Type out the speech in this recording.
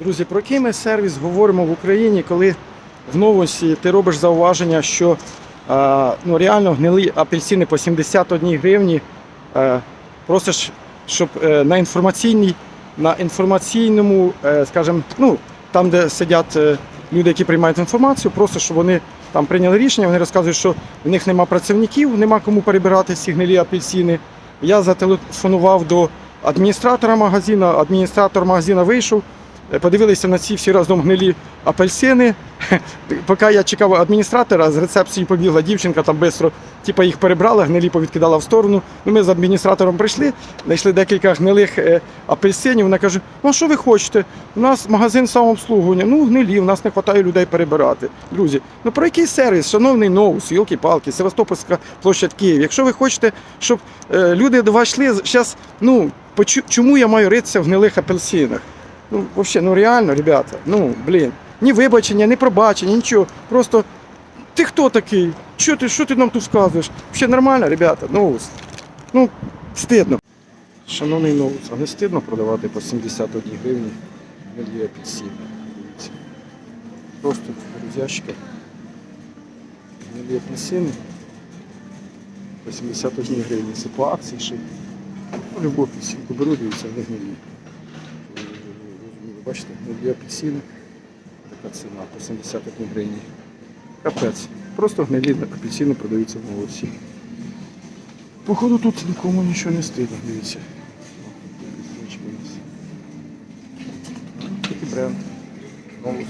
Друзі, про який ми сервіс говоримо в Україні, коли в новості ти робиш зауваження, що е, ну, реально гнилі апельсини по 71 гривні. Е, просиш, щоб е, на інформаційній, на інформаційному, скажімо, ну, там, де сидять люди, які приймають інформацію, просиш, щоб вони там прийняли рішення, вони розказують, що в них нема працівників, нема кому перебирати ці гнилі апельсини. Я зателефонував до адміністратора магазину, адміністратор магазину вийшов, подивилися на ці всі разом гнилі апельсини. Поки я чекав адміністратора, з рецепції побігла дівчинка, там швидко типу, їх перебрала, гнилі повідкидала в сторону. Ну, ми з адміністратором прийшли, знайшли декілька гнилих е, апельсинів. Вона каже: ну що ви хочете? У нас магазин самообслуговування, ну гнилі, у нас не вистачає людей перебирати. Друзі, ну про який сервіс, шановний ноус, йолки-палки, Севастопольська площадь Київ. Якщо ви хочете, щоб е, люди до вас йшли, зараз, ну, чому я маю ритися в гнилих апельсинах? Ну, взагалі, ну реально, ребята, ну, блін. Ні вибачення, ні пробачення, нічого. Просто ти хто такий? Що ти, що ти нам тут сказуєш? Взагалі нормально, ребята, ноус. Ну, стидно. Шановний ноус, а не стидно продавати по 71 гривні апельсини? Дивіться. Просто ящика. Гнилі апельсини. По 71 гривні. Це по акції ще. Ну, любу апельсинку беру, дивіться, вони гнилі. Бачите, дві апельсини. Така ціна по 71 гривні. Капець. Просто гнилі апельсини продаються в молодці. Походу тут нікому нічого не стидно, дивіться. Такий бренд. Новус.